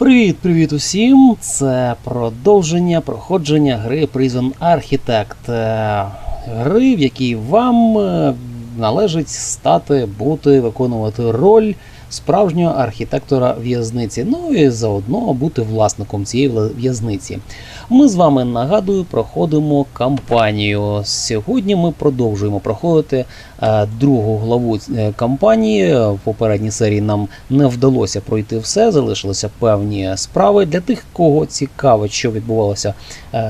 Привіт-привіт усім! Це продовження проходження гри Prison Architect. Е, Гри, в якій вам е, належить стати, бути, виконувати роль справжнього архітектора в'язниці. Ну і заодно бути власником цієї в'язниці. Ми з вами нагадую, проходимо кампанію. Сьогодні ми продовжуємо проходити е, другу главу е, кампанії. В попередній серії нам не вдалося пройти все, залишилися певні справи. Для тих, кого цікавить, що відбувалося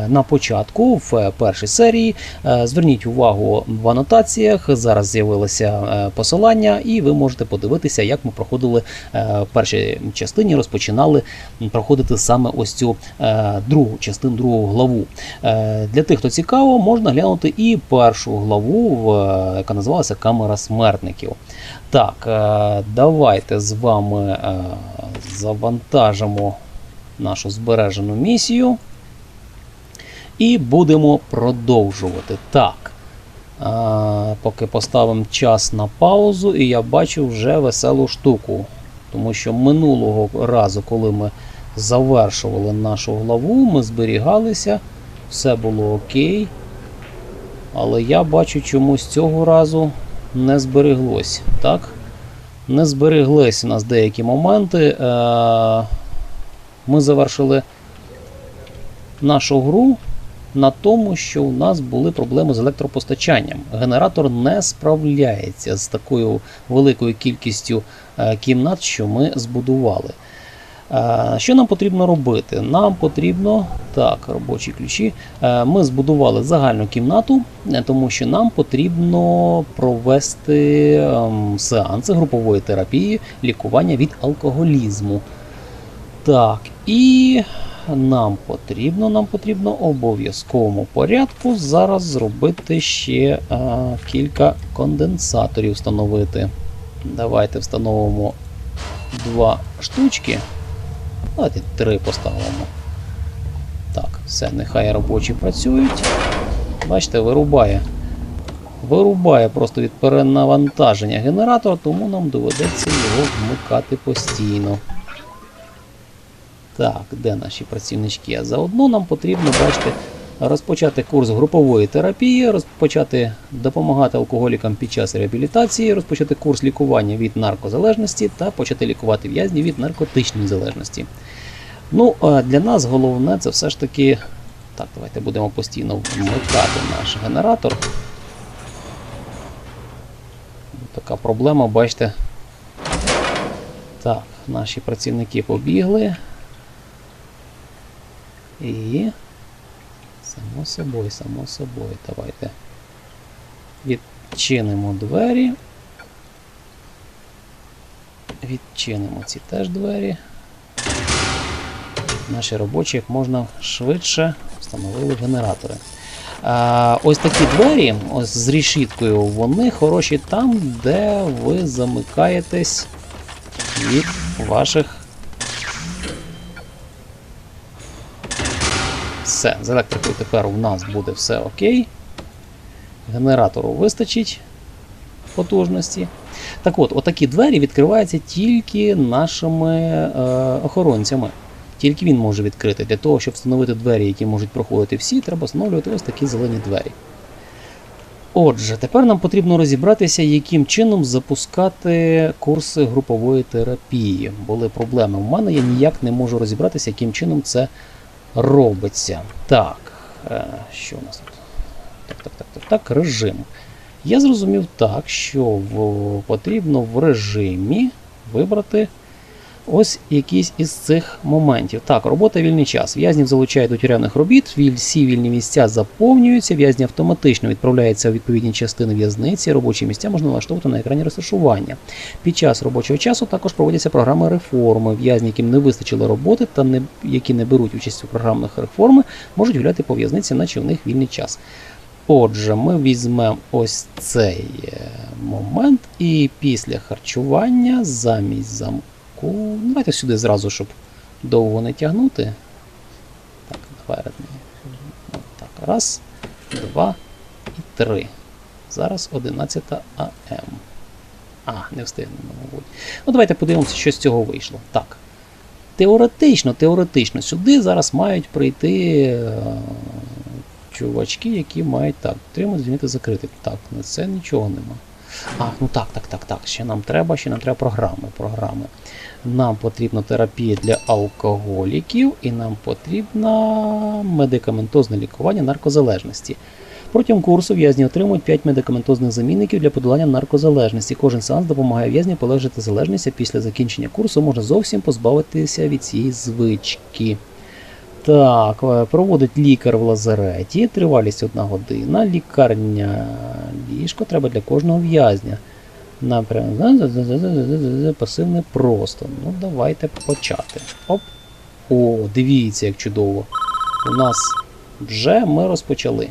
на початку в е, першій серії. е, Зверніть увагу в анотаціях. Зараз з'явилося е, посилання, і ви можете подивитися, як ми проходили е, в першій частині, розпочинали проходити саме ось цю е, другу частину, другу главу. Е, Для тих, хто цікаво, можна глянути і першу главу, е, яка називалася Камера смертників. Так, е, давайте з вами е, завантажимо нашу збережену місію і будемо продовжувати. Так. е, Поки поставимо час на паузу, і я бачу вже веселу штуку. Тому що минулого разу, коли ми завершували нашу главу, ми зберігалися, все було окей. Але я бачу, чомусь цього разу не збереглось. Так? Не збереглись у нас деякі моменти. Е, Ми завершили нашу гру на тому, що у нас були проблеми з електропостачанням. Генератор не справляється з такою великою кількістю е, кімнат, що ми збудували. Е, Що нам потрібно робити? Нам потрібно так, робочі ключі. Е, Ми збудували загальну кімнату, тому що нам потрібно провести ем, сеанси групової терапії, лікування від алкоголізму. Так, і нам потрібно, нам потрібно обов'язковому порядку зараз зробити ще е, кілька конденсаторів встановити. Давайте встановимо два штучки. Давайте три поставимо. Так, все, нехай робочі працюють. Бачите, вирубає. Вирубає просто від перенавантаження генератор, тому нам доведеться його вмикати постійно. Так, де наші працівнички? А заодно нам потрібно, бачите, розпочати курс групової терапії, розпочати допомагати алкоголікам під час реабілітації, розпочати курс лікування від наркозалежності та почати лікувати в'язнів від наркотичної залежності. Ну, для нас головне це все ж таки. Так, давайте будемо постійно вмикати наш генератор. Така проблема, бачите. Так, наші працівники побігли. І. Само собою, само собою. Давайте відчинимо двері. Відчинимо ці теж двері. Наші робочі як можна швидше встановили генератори. А, ось такі двері ось з рішіткою, вони хороші там, де ви замикаєтесь від ваших Все, з електрикою тепер у нас буде все окей. Генератору вистачить потужності. Так от, отакі двері відкриваються тільки нашими е, охоронцями. Тільки він може відкрити. Для того, щоб встановити двері, які можуть проходити всі, треба встановлювати ось такі зелені двері. Отже, тепер нам потрібно розібратися, яким чином запускати курси групової терапії. Були проблеми в мене, я ніяк не можу розібратися, яким чином це робиться. Так, е, що у нас тут? Так, так, так, так, так, режим. Я зрозумів так, що в, потрібно в режимі вибрати ось якийсь із цих моментів. Так, робота вільний час. В'язнів залучають до тюремних робіт, всі вільні місця заповнюються, в'язні автоматично відправляються у відповідні частини в'язниці, робочі місця можна налаштовувати на екрані розташування. Під час робочого часу також проводяться програми реформи. В'язні, яким не вистачило роботи та не, які не беруть участь у програмах реформи, можуть гуляти по в'язниці, наче в них вільний час. Отже, ми візьмемо ось цей е, момент, і після харчування замість замку. Давайте сюди зразу, щоб довго не тягнути. Так, так, раз, два і три. Зараз 11 АМ. А, не встигнемо, мабуть. Ну, давайте подивимося, що з цього вийшло. Так. теоретично, теоретично, сюди зараз мають прийти е, чувачки, які мають так, отримати, звільнити, закрити. Так, на це нічого нема. А, ну так, так, так, так. Ще нам треба, ще нам треба програми. програми. Нам потрібна терапія для алкоголіків і нам потрібно медикаментозне лікування наркозалежності. Протягом курсу в'язні отримують 5 медикаментозних замінників для подолання наркозалежності. Кожен сеанс допомагає в'язню полегшити залежність, а після закінчення курсу можна зовсім позбавитися від цієї звички. Так, е, проводить лікар в лазареті, тривалість 1 година, лікарня ліжко треба для кожного в'язня. Напрям пасивне просто. Ну, давайте почати. Оп. О, дивіться, як чудово. У нас вже ми розпочали.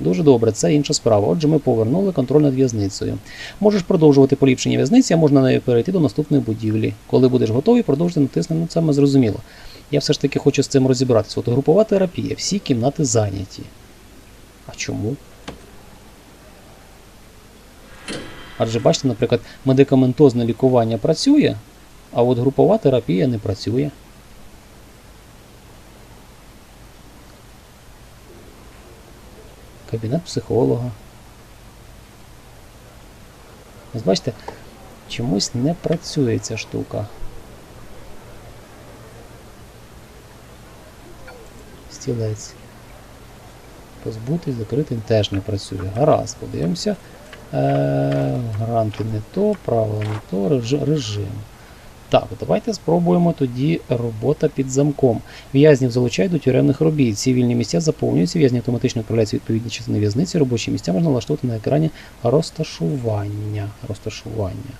Дуже добре, це інша справа. Отже, ми повернули контроль над в'язницею. Можеш продовжувати поліпшення в'язниці, а можна нею перейти до наступної будівлі. Коли будеш готовий, продовжити натисни. Ну, це ми зрозуміло. Я все ж таки хочу з цим розібратися. От групова терапія, всі кімнати зайняті. А чому? Адже бачите, наприклад, медикаментозне лікування працює, а от групова терапія не працює. Кабінет психолога. Ось бачите, чомусь не працює ця штука. Стілець. Позбутись, закритий теж не працює. Гаразд, подивимося. Е, Гранти не то, правила не то, режим. Так, давайте спробуємо тоді робота під замком. В'язнів залучають до тюремних робіт. Ці вільні місця заповнюються, в'язні автоматично відправляються відповідні частини в'язниці. Робочі місця можна влаштувати на екрані розташування. Розташування.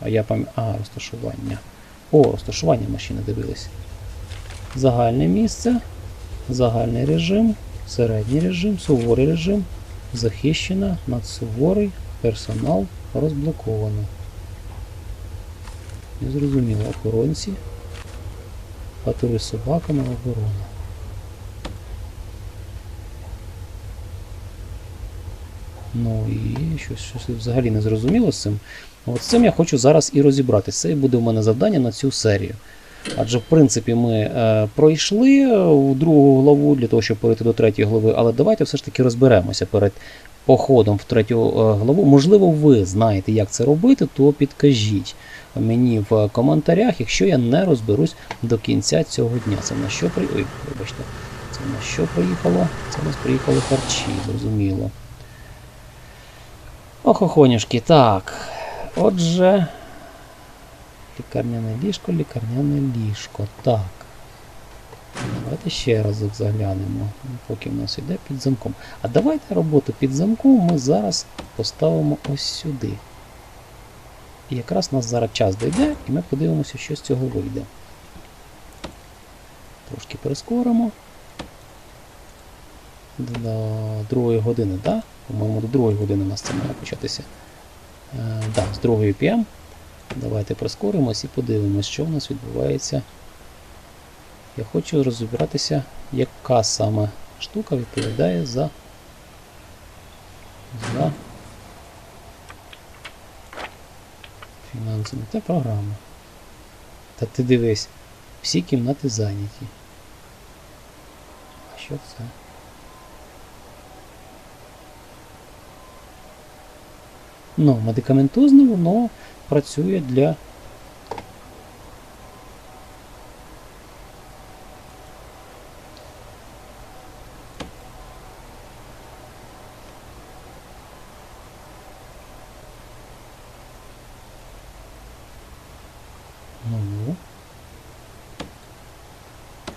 А я пам'ятаю. А, розташування. О, розташування машини дивились. Загальне місце, загальний режим, середній режим, суворий режим, захищена, надсуворий, персонал розблоковано. Незрозуміло, охоронці, патрули з собаками, оборона. Ну і щось, щось взагалі не зрозуміло з цим. От з цим я хочу зараз і розібратися. Це і буде в мене завдання на цю серію. Адже, в принципі, ми е, пройшли у другу главу для того, щоб перейти до третьої глави, але давайте все ж таки розберемося перед походом в третю е, главу. Можливо, ви знаєте, як це робити, то підкажіть мені в коментарях, якщо я не розберусь до кінця цього дня. Це на що при... Ой, вибачте, це на що приїхало? Це у нас приїхали харчі, зрозуміло. Ох, охонюшки, так. Отже. Лікарняне ліжко, лікарняне ліжко. Так. Давайте ще разок заглянемо, поки в нас йде під замком. А давайте роботу під замком ми зараз поставимо ось сюди. І якраз у нас зараз час дійде, і ми подивимося, що з цього вийде. Трошки прискоримо. До другої години? Да? По-моєму, до другої години у нас це має початися. Е, да, з другої PM. Давайте прискоримось і подивимось, що в нас відбувається. Я хочу розібратися, яка саме штука відповідає за. за фінанси. Не те програма. Та ти дивись, всі кімнати зайняті. А що це? Ну, медикаментозне воно працює для. Ну.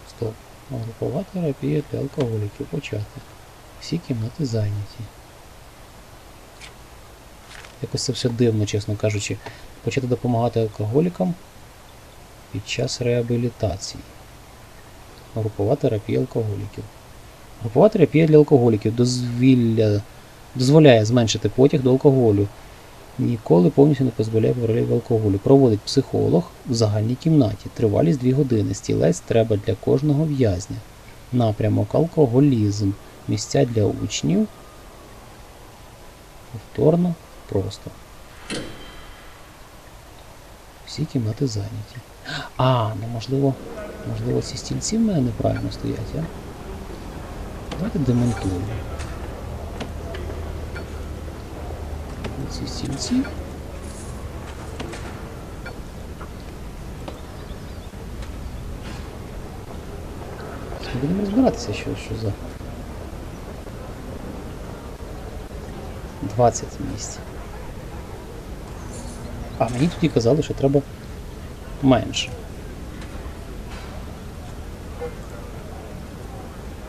Стоп. Групова терапія для алкоголіків. Почати. Всі кімнати зайняті. Якось це все дивно, чесно кажучи. Почати допомагати алкоголікам під час реабілітації. Групова терапія алкоголіків. Групова терапія для алкоголіків дозвілля, дозволяє зменшити потяг до алкоголю. Ніколи повністю не позбавляє в алкоголю. Проводить психолог в загальній кімнаті. Тривалість 2 години. Стілець треба для кожного в'язня. Напрямок алкоголізм. Місця для учнів. Повторно. Просто. Всі кімнати зайняті. А, ну можливо, можливо, ці стільці в мене неправильно стоять, а? Давайте демонтуємо. Ці стільці. Будемо розбиратися, що, що за 20 місць. А мені тоді казали, що треба менше.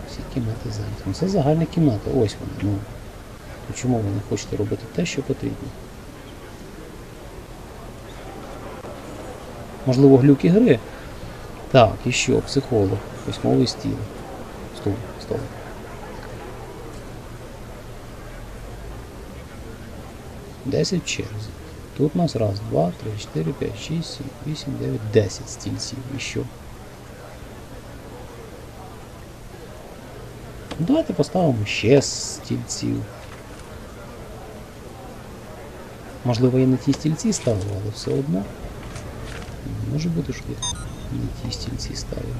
Всі кімнати зайняті. Ну це загальна кімната, ось вона. Ну, чому ви не хочете робити те, що потрібно? Можливо, глюки гри? Так, і що, психолог, письмовий стіл. Стул, стол. Десять черзі. Тут у нас раз, два, три, чотири, п'ять, шість, сім, вісім, дев'ять, десять стільців. І що? Давайте поставимо ще стільців. Можливо, я не ті стільці ставив, але все одно. Може бути, що я не ті стільці ставив.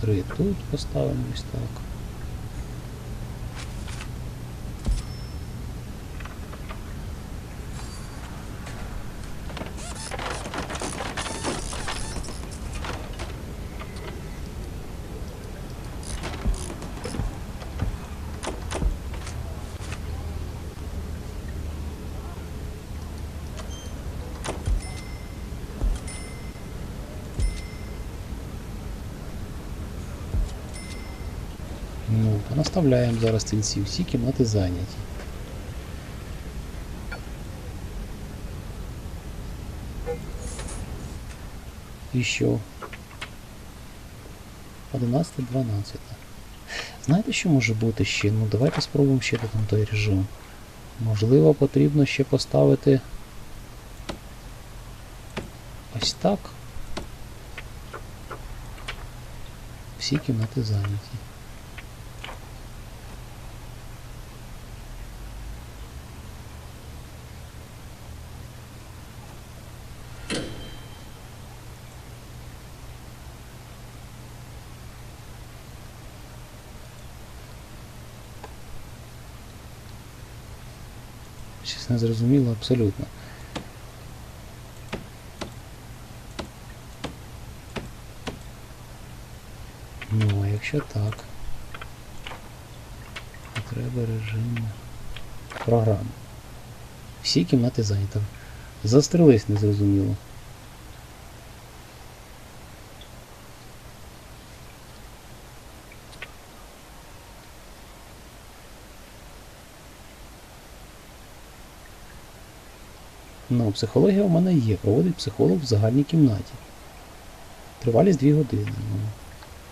Три тут поставимо ось так. Понаставляємо зараз стільці, всі кімнати зайняті. І що? 11, 12. Знаєте, що може бути ще? Ну давайте спробуємо ще там той режим. Можливо, потрібно ще поставити ось так. Всі кімнати зайняті. Щось не зрозуміло абсолютно. Ну, а якщо так, то треба режим програми. Всі кімнати зайняті. Застрелись незрозуміло. Ну, психологія у мене є. Проводить психолог в загальній кімнаті. Тривалість 2 години. Ну,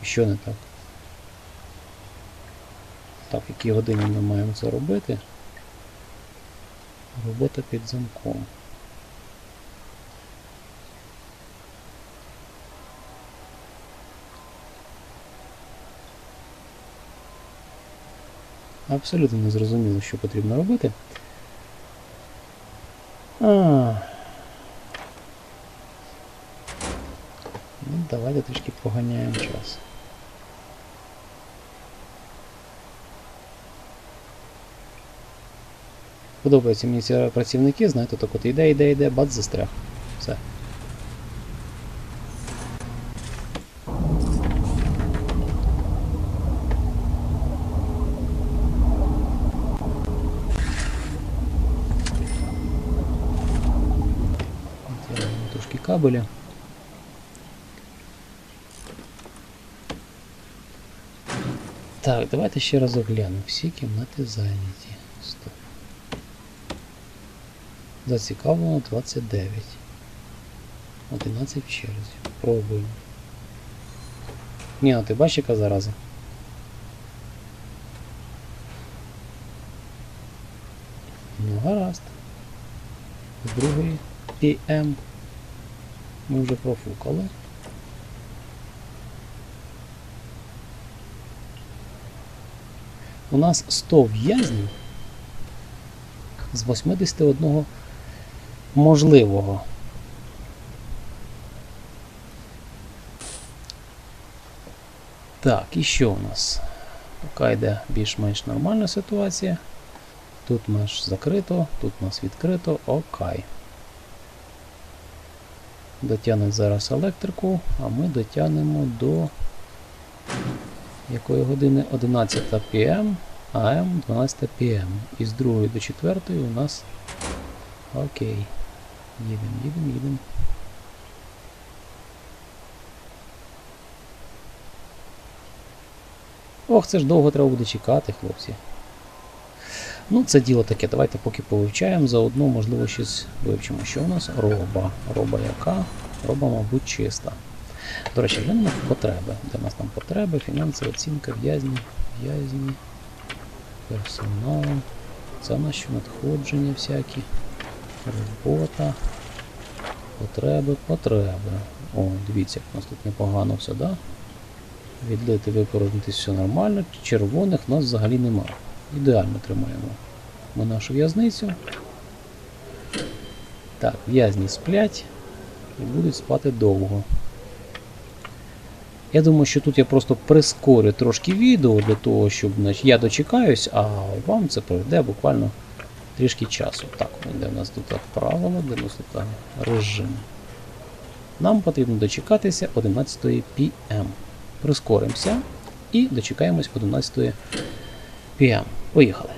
що не так? Так, в якій годині ми маємо це робити? Робота під замком. Абсолютно не зрозуміло, що потрібно робити. Ну, давайте трішки поганяємо час. Подобаються мені ці працівники, знаєте, так от іде, йде, йде, бац, застряг. Все. Відтягуємо трошки кабеля. Так, давайте ще раз оглянемо. Всі кімнати зайняті. Стоп. Зацікавлено 29. 11 в черзі. Пробуємо. Ні, ну ти бачиш, яка зараза? Ну, гаразд. З другої PM ми вже профукали. у нас 100 в'язнів з 81 можливого. Так, і що у нас? Поки йде більш-менш нормальна ситуація. Тут у нас закрито, тут у нас відкрито, окей. Дотягнуть зараз електрику, а ми дотягнемо до якої години? 11 пм, АМ 12 пм. І з 2 до 4 у нас окей. Їдемо, їдемо, їдемо. Ох, це ж довго треба буде чекати, хлопці. Ну, це діло таке. Давайте поки повивчаємо, заодно, можливо, щось вивчимо. Що у нас? Роба. Роба яка? Роба, мабуть, чиста. До речі, глянемо потреби. Де у нас там потреби, фінанси, оцінка, в'язні, в'язні, персонал. Це що надходження всякі. Робота. Потреби, потреби. О, дивіться, як у нас тут непогано все, да? Відлити, використати все нормально. Червоних у нас взагалі немає. Ідеально тримаємо ми нашу в'язницю. Так, в'язні сплять і будуть спати довго. Я думаю, що тут я просто прискорю трошки відео для того, щоб значить, я дочекаюсь, а вам це пройде буквально трішки часу. Так, де в нас тут правила, де у нас тут режим. Нам потрібно дочекатися 11 PM. Прискоримося і дочекаємось 11 PM. Поїхали.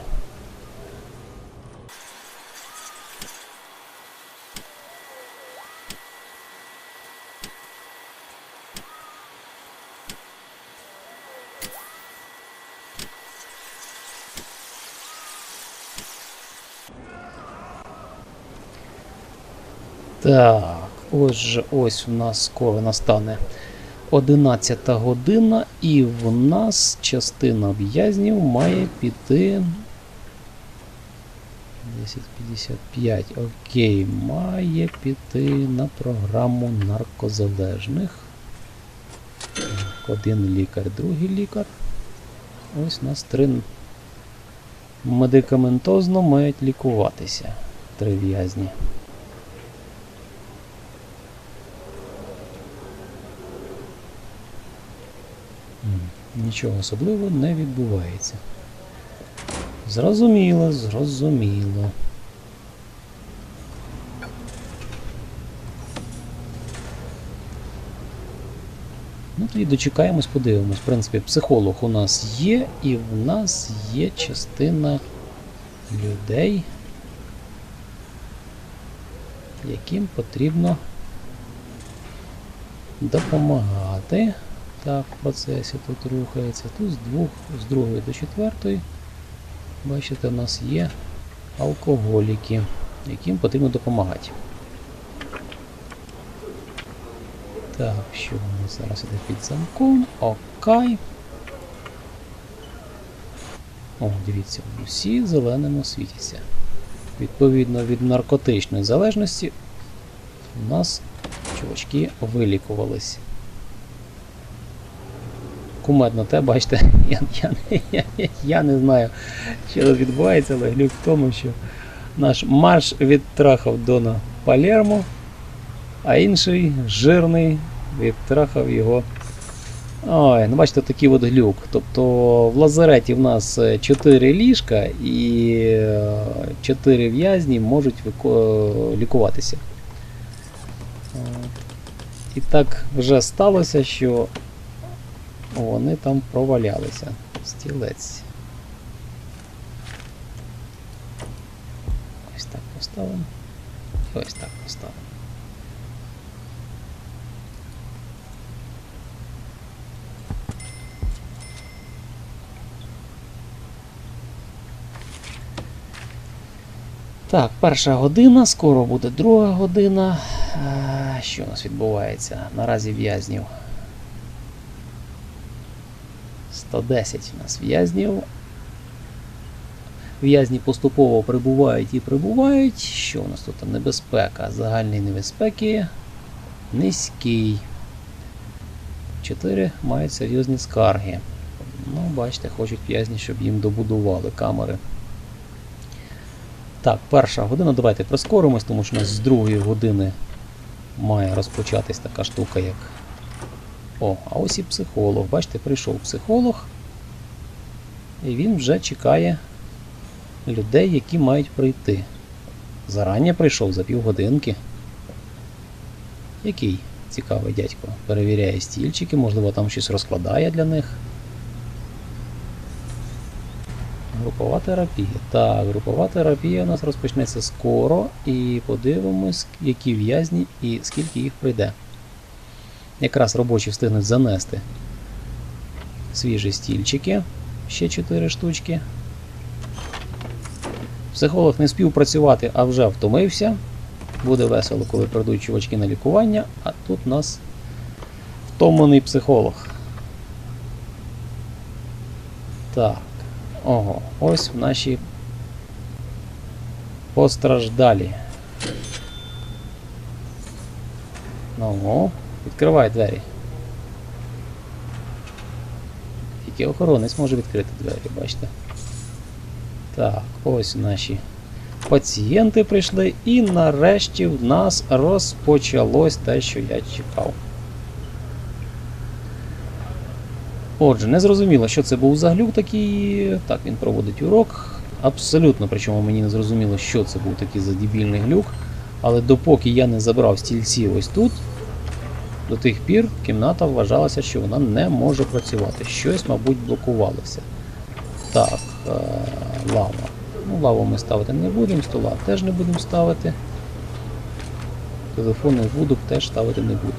Так, ось же ось у нас скоро настане 11 година, і в нас частина в'язнів має піти. 10.55. Окей, має піти на програму наркозалежних. Один лікар, другий лікар. Ось у нас три медикаментозно мають лікуватися. Три в'язні. Нічого особливого не відбувається. Зрозуміло, зрозуміло. Ну, тоді дочекаємось, подивимось. В принципі, психолог у нас є, і в нас є частина людей, яким потрібно допомагати. Так, в процесі тут рухається. Тут з двох, з другої до четвертої. Бачите, у нас є алкоголіки, яким потрібно допомагати. Так, що у нас зараз іде під замком? Окей. О, дивіться, усі зеленими світяться. Відповідно від наркотичної залежності у нас чувачки вилікувались. Кумедно те, бачите, я, я, я, я, я не знаю, що відбувається, але глюк в тому, що наш марш відтрахав Дона Палермо, а інший жирний відтрахав його. Ой, ну бачите, такий от глюк. Тобто в лазареті в нас 4 ліжка і 4 в'язні можуть вико- лікуватися. І так вже сталося, що вони там провалялися. Стілець. Ось так поставимо. І ось так поставимо. Так, перша година, скоро буде друга година. Що у нас відбувається? Наразі в'язнів 110 у нас в'язнів. В'язні поступово прибувають і прибувають. Що у нас тут? Небезпека. Загальної небезпеки низький. 4 мають серйозні скарги. Ну, бачите, хочуть в'язні, щоб їм добудували камери. Так, перша година. Давайте прискоримось, тому що у нас з другої години має розпочатись така штука, як. О, а ось і психолог. Бачите, прийшов психолог, і він вже чекає людей, які мають прийти. Зарані прийшов за півгодинки. Який цікавий дядько. Перевіряє стільчики, можливо, там щось розкладає для них. Групова терапія. Так, групова терапія у нас розпочнеться скоро і подивимось, які в'язні і скільки їх прийде. Якраз робочі встигнуть занести свіжі стільчики, ще 4 штучки. Психолог не спів працювати, а вже втомився. Буде весело, коли прийдуть чувачки на лікування, а тут у нас втомлений психолог. Так. Ого, ось наші постраждалі. Ну, відкривай двері. Тільки охоронець може відкрити двері, бачите? Так, ось наші пацієнти прийшли, і нарешті в нас розпочалось те, що я чекав. Отже, не зрозуміло, що це був за глюк такий. Так, він проводить урок. Абсолютно, причому мені не зрозуміло, що це був такий за дебільний глюк. Але допоки я не забрав стільці ось тут, до тих пір кімната вважалася, що вона не може працювати. Щось, мабуть, блокувалося. Так, е, лава. Ну, лаву ми ставити не будемо, стола теж не будемо ставити. Телефонний вудок теж ставити не будемо.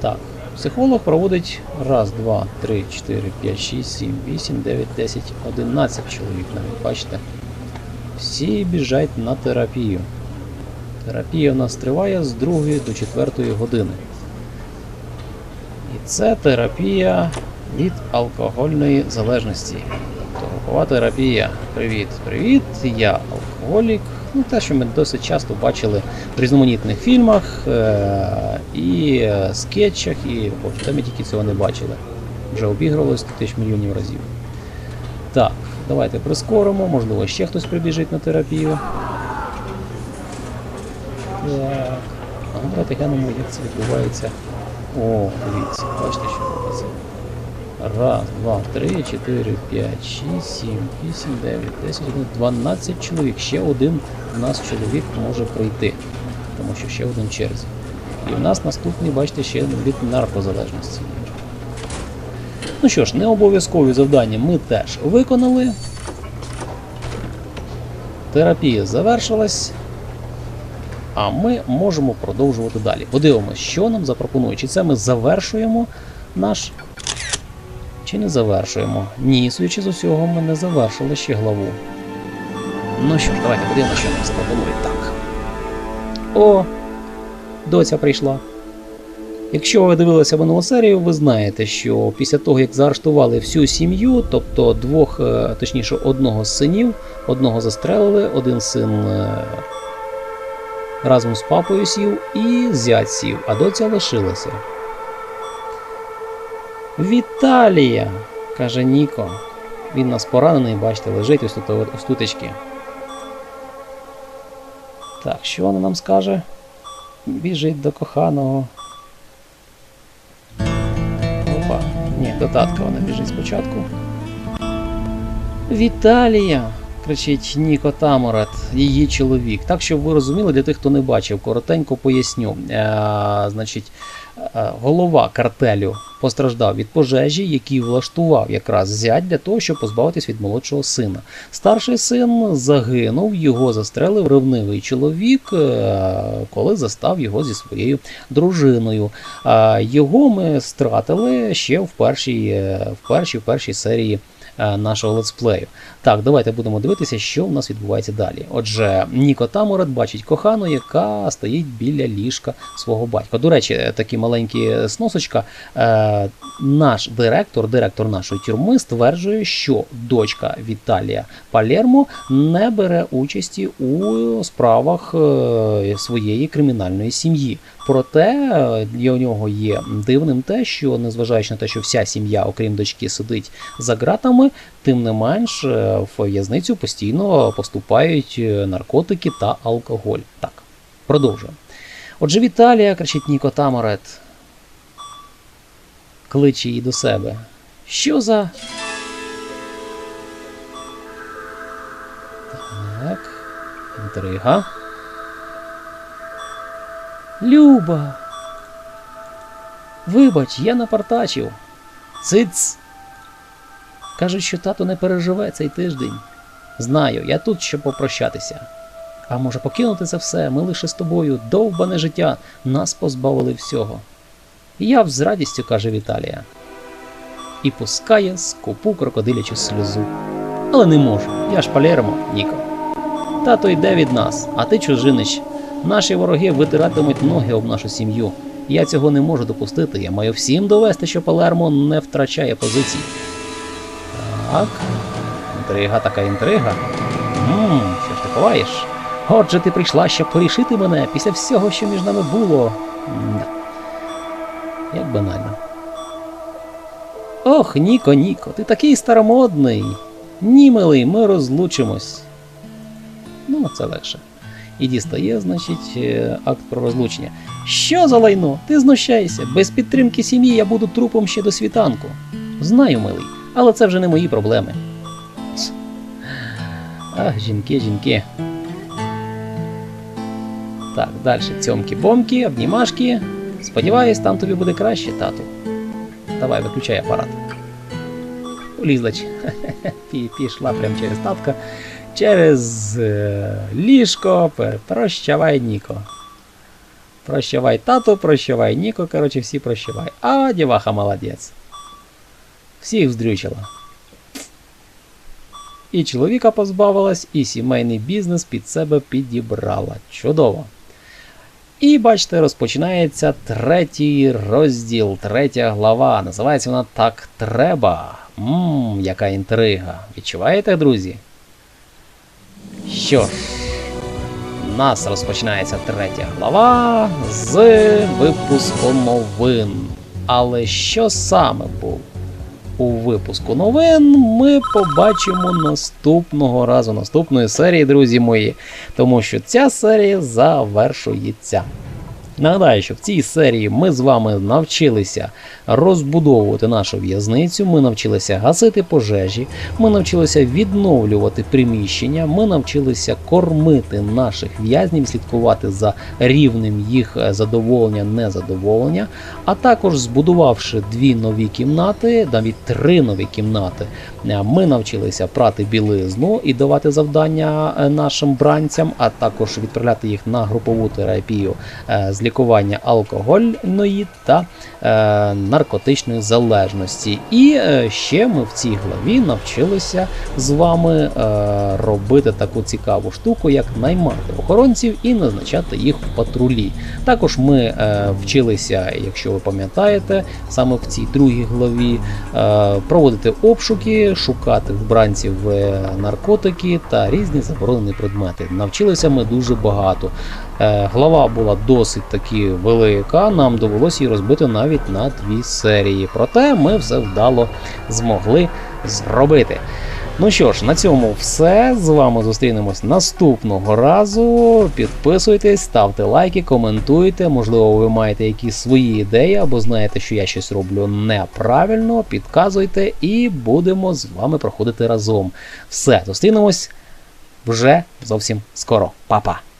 Так, психолог проводить раз, два, три, чотири, п'ять, шість, сім, вісім, дев'ять, десять, одинадцять чоловік навіть, бачите. Всі біжать на терапію. Терапія у нас триває з 2 до 4 години. Це терапія від алкогольної залежності. Торгова терапія. Привіт, привіт. Я алкоголік. Ну, те, що ми досить часто бачили в різноманітних фільмах е- і скетчах, і де ми тільки цього не бачили. Вже обігрували 100 тисяч мільйонів разів. Так, давайте прискоримо, можливо, ще хтось прибіжить на терапію. Так. А давайте глянемо, як це відбувається. О, дивіться, бачите, що робиться. Раз, два, три, чотири, п'ять, шість, сім, вісім, дев'ять, десять, дванадцять чоловік. Ще один у нас чоловік може прийти, тому що ще один черзі. І в нас наступний, бачите, ще від наркозалежності. Ну що ж, не обов'язкові завдання ми теж виконали. Терапія завершилась. А ми можемо продовжувати далі. Подивимось, що нам запропонує. Чи це ми завершуємо наш. Чи не завершуємо? Ні, судячи з усього, ми не завершили ще главу. Ну що ж, давайте подивимося, що нам запропонують. Так. О! Доця прийшла. Якщо ви дивилися минулу серію, ви знаєте, що після того, як заарештували всю сім'ю, тобто двох, е, точніше, одного з синів, одного застрелили, один син е, разом з папою сів і зять сів, а доця лишилася. Віталія! каже Ніко. Він нас поранений, бачите, лежить ось тут ось тутечки. Так, що вона нам скаже? Біжить до коханого. Опа, ні, до татка вона біжить спочатку. Віталія! Кричить Ніко Таморат, її чоловік. Так, щоб ви розуміли, для тих, хто не бачив, коротенько поясню. Е, значить, е, голова картелю постраждав від пожежі, який влаштував якраз зять для того, щоб позбавитись від молодшого сина. Старший син загинув, його застрелив ревнивий чоловік, е, коли застав його зі своєю дружиною. Його ми стратили ще в першій, в першій, в першій серії нашого летсплею. Так, давайте будемо дивитися, що в нас відбувається далі. Отже, Ніко Тамурат бачить кохану, яка стоїть біля ліжка свого батька. До речі, такі маленькі сносочка. Е, наш директор, директор нашої тюрми, стверджує, що дочка Віталія Палермо не бере участі у справах е, своєї кримінальної сім'ї. Проте е, є у нього є дивним те, що незважаючи на те, що вся сім'я, окрім дочки, сидить за ґратами, тим не менш е, в в'язницю постійно поступають е, наркотики та алкоголь. Так, продовжуємо. Отже, Віталія, кричить Ніко Тамарет, кличе її до себе. Що за. Так, інтрига. Люба. Вибач, я напартачив. Циц. Кажуть, що тато не переживе цей тиждень. Знаю, я тут, щоб попрощатися. А може покинути це все, ми лише з тобою, довбане життя, нас позбавили всього. Я б з радістю, каже Віталія. І пускає скупу крокодилячу сльозу. Але не можу, я ж Палермо, Ніко. Тато йде від нас, а ти чужинич. Наші вороги витиратимуть ноги об нашу сім'ю. Я цього не можу допустити. Я маю всім довести, що Палермо не втрачає позицій. Так. Інтрига така інтрига. Ммм, що ж ти ховаєш? Отже, ти прийшла, щоб порішити мене після всього, що між нами було. М-да. Як банально. Ох, Ніко, Ніко, ти такий старомодний. Ні, милий, ми розлучимось. Ну, це легше. І дістає, значить, е, акт про розлучення. Що за лайно? Ти знущайся. Без підтримки сім'ї я буду трупом ще до світанку. Знаю, милий, але це вже не мої проблеми. Ах, жінки, жінки. Так, далі. Цьомки-бомки, обнімашки. Сподіваюсь, там тобі буде краще, тату. Давай, виключай апарат. Полізла. ч- Пішла прямо через татка. Через е, ліжко. Прощавай, Ніко. Прощавай тату, прощавай Ніко, коротше, всі прощавай. А діваха молодець. Всіх здрючила. І чоловіка позбавилась, і сімейний бізнес під себе підібрала. Чудово. І бачите, розпочинається третій розділ, третя глава. Називається вона Так треба. Ммм, яка інтрига. Відчуваєте, друзі? Що ж, у нас розпочинається третя глава з випуску новин. Але що саме був у випуску новин, ми побачимо наступного разу, наступної серії, друзі мої. Тому що ця серія завершується. Нагадаю, що в цій серії ми з вами навчилися розбудовувати нашу в'язницю, ми навчилися гасити пожежі, ми навчилися відновлювати приміщення, ми навчилися кормити наших в'язнів, слідкувати за рівнем їх е, задоволення, незадоволення, а також збудувавши дві нові кімнати, навіть три нові кімнати, е, ми навчилися прати білизну і давати завдання е, нашим бранцям, а також відправляти їх на групову терапію з лікування алкогольної та е, наркотичної залежності. І е, ще ми в цій главі навчилися з вами е, робити таку цікаву штуку, як наймати охоронців і назначати їх в патрулі. Також ми е, вчилися, якщо ви пам'ятаєте, саме в цій другій главі е, проводити обшуки, шукати в бранців е, наркотики та різні заборонені предмети. Навчилися ми дуже багато. Е, Глава була досить таки велика, нам довелося її розбити навіть на дві серії. Проте ми все вдало змогли зробити. Ну що ж, на цьому все. З вами зустрінемось наступного разу. Підписуйтесь, ставте лайки, коментуйте. Можливо, ви маєте якісь свої ідеї або знаєте, що я щось роблю неправильно. Підказуйте і будемо з вами проходити разом. Все, зустрінемось вже зовсім скоро. Па-па!